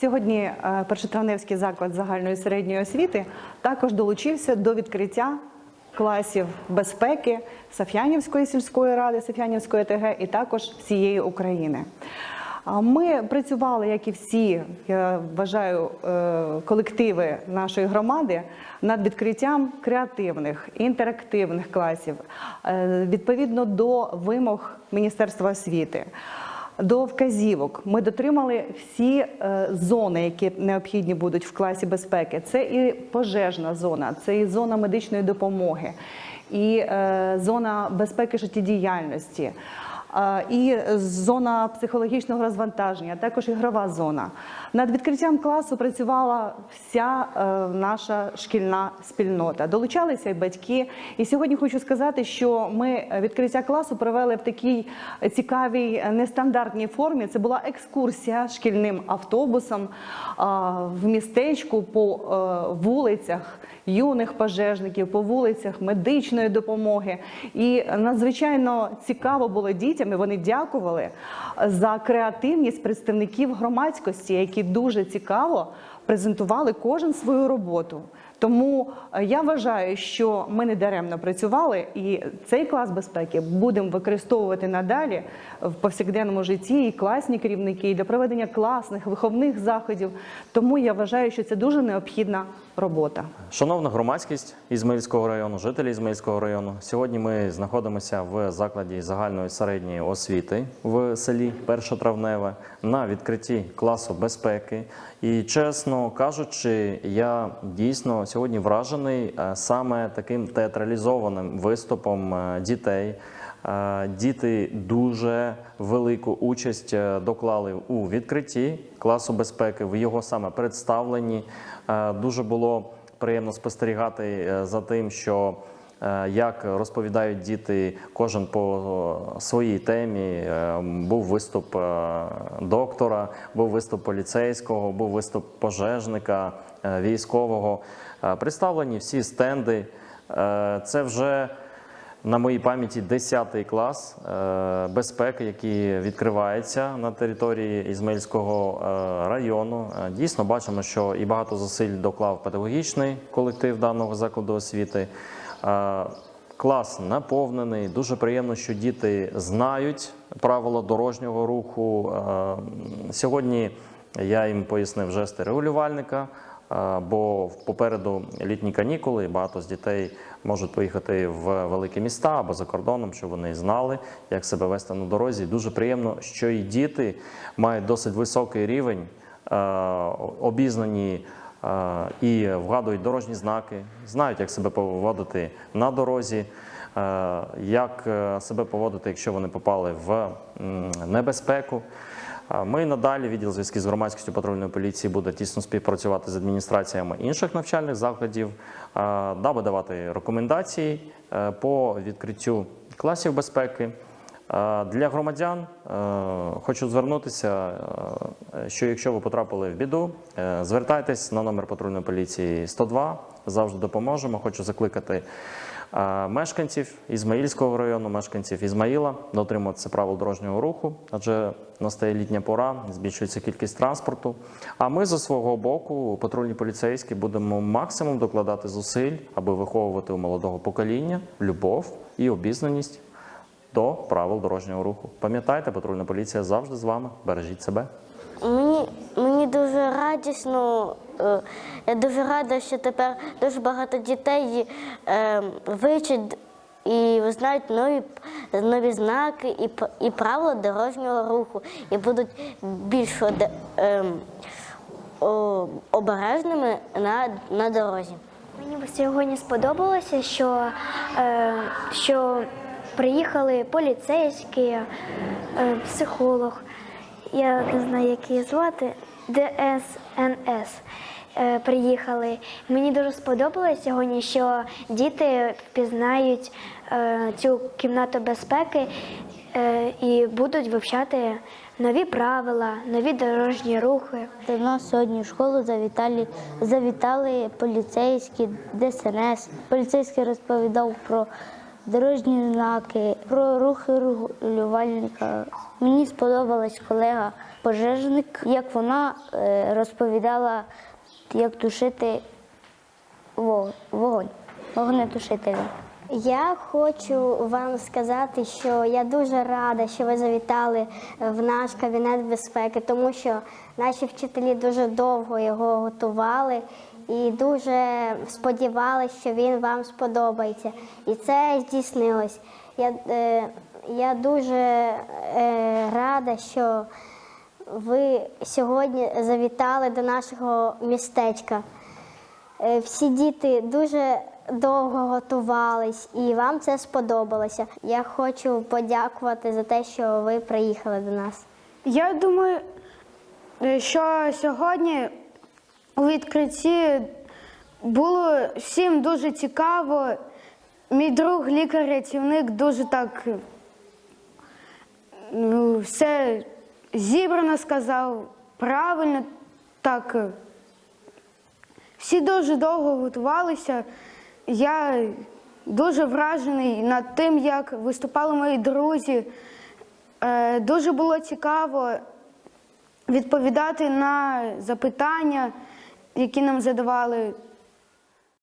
Сьогодні е, першотравневський заклад загальної середньої освіти також долучився до відкриття класів безпеки Саф'янівської сільської ради, Саф'янівської ТГ і також всієї України. Ми працювали, як і всі, я вважаю, е, колективи нашої громади над відкриттям креативних інтерактивних класів е, відповідно до вимог Міністерства освіти. До вказівок ми дотримали всі е, зони, які необхідні будуть в класі безпеки. Це і пожежна зона, це і зона медичної допомоги, і е, зона безпеки життєдіяльності, і зона психологічного розвантаження, також ігрова зона. Над відкриттям класу працювала вся е, наша шкільна спільнота. Долучалися і батьки. І сьогодні хочу сказати, що ми відкриття класу провели в такій цікавій нестандартній формі. Це була екскурсія шкільним автобусом в містечку по е, вулицях юних пожежників, по вулицях медичної допомоги. І надзвичайно цікаво було дітям. І Вони дякували за креативність представників громадськості, які дуже цікаво презентували кожен свою роботу. Тому е, я вважаю, що ми не даремно працювали, і цей клас безпеки будемо використовувати надалі в повсякденному житті і класні керівники і для проведення класних виховних заходів. Тому я вважаю, що це дуже необхідна робота. Шановна громадськість Ізмаїльського району, жителі Ізмаїльського району. Сьогодні ми знаходимося в закладі загальної середньої освіти в селі Першотравневе на відкритті класу безпеки. І чесно кажучи, я дійсно сьогодні вражений е, саме таким театралізованим виступом е, дітей. Е, Діти дуже велику участь доклали у відкритті класу безпеки, в його саме представленні. Дуже було приємно спостерігати за тим, що як розповідають діти, кожен по е, своїй темі. Е, Був виступ е, доктора, був виступ поліцейського, був виступ пожежника, е, військового. Е, Представлені всі стенди. Е, Це вже на моїй пам'яті 10 клас е, безпеки, який відкривається на території Ізмаїльського е, району. Е, Дійсно бачимо, що і багато зусиль доклав педагогічний колектив даного закладу освіти. Е, Клас наповнений. Дуже приємно, що діти знають правила дорожнього руху. Е, Сьогодні я їм пояснив жести регулювальника. Е, Бо попереду літні канікули, багато з дітей можуть поїхати в великі міста або за кордоном, щоб вони знали, як себе вести на дорозі. Дуже приємно, що і діти мають досить високий рівень, обізнані і вгадують дорожні знаки, знають, як себе поводити на дорозі, як е, себе поводити, якщо вони попали в небезпеку. Ми надалі відділ зв'язків з громадськістю патрульної поліції буде тісно співпрацювати з адміністраціями інших навчальних закладів, даби давати рекомендації е, по відкриттю класів безпеки. Для громадян е, хочу звернутися, е, що якщо ви потрапили в біду, е, звертайтесь на номер патрульної поліції 102, завжди допоможемо. Хочу закликати мешканців Ізмаїльського району, мешканців Ізмаїла дотримуватися правил дорожнього руху, адже настає літня пора, збільшується кількість транспорту. А ми за свого боку, патрульні поліцейські, будемо максимум докладати зусиль, аби виховувати у молодого покоління любов і обізнаність до правил дорожнього руху. Пам'ятайте, патрульна поліція завжди з вами. Бережіть себе. Мені, мені дуже радісно. е, Я дуже рада, що тепер дуже багато дітей е, вивчать і знають нові, нові знаки і, і правила дорожнього руху, і будуть більш ем, обережними на, на дорозі. Мені сьогодні сподобалося, що, е, що приїхали поліцейські, е, психолог, я не знаю, як її звати, ДСНС. е, Приїхали. Мені дуже сподобалось сьогодні, що діти впізнають е, цю кімнату безпеки і будуть вивчати нові правила, нові дорожні рухи. До нас сьогодні в школу завітали, завітали поліцейські, ДСНС. Поліцейський розповідав про дорожні знаки, про рухи регулювальника. Мені сподобалась колега пожежник, як вона е, розповідала, як тушити вогонь, вогнетушителем. Я хочу вам сказати, що я дуже рада, що ви завітали в наш кабінет безпеки, тому що наші вчителі дуже довго його готували і дуже сподівалися, що він вам сподобається. І це здійснилось. Я, е, я дуже е, рада, що ви сьогодні завітали до нашого містечка. Е, Всі діти дуже довго готувались, і вам це сподобалося. Я хочу подякувати за те, що ви приїхали до нас. Я думаю, е, що сьогодні у відкритті було всім дуже цікаво. Мій друг лікар-рятівник дуже так ну, все зібрано сказав, правильно так. Всі дуже довго готувалися. Я дуже вражений над тим, як виступали мої друзі. Е, Дуже було цікаво відповідати на запитання, які нам задавали.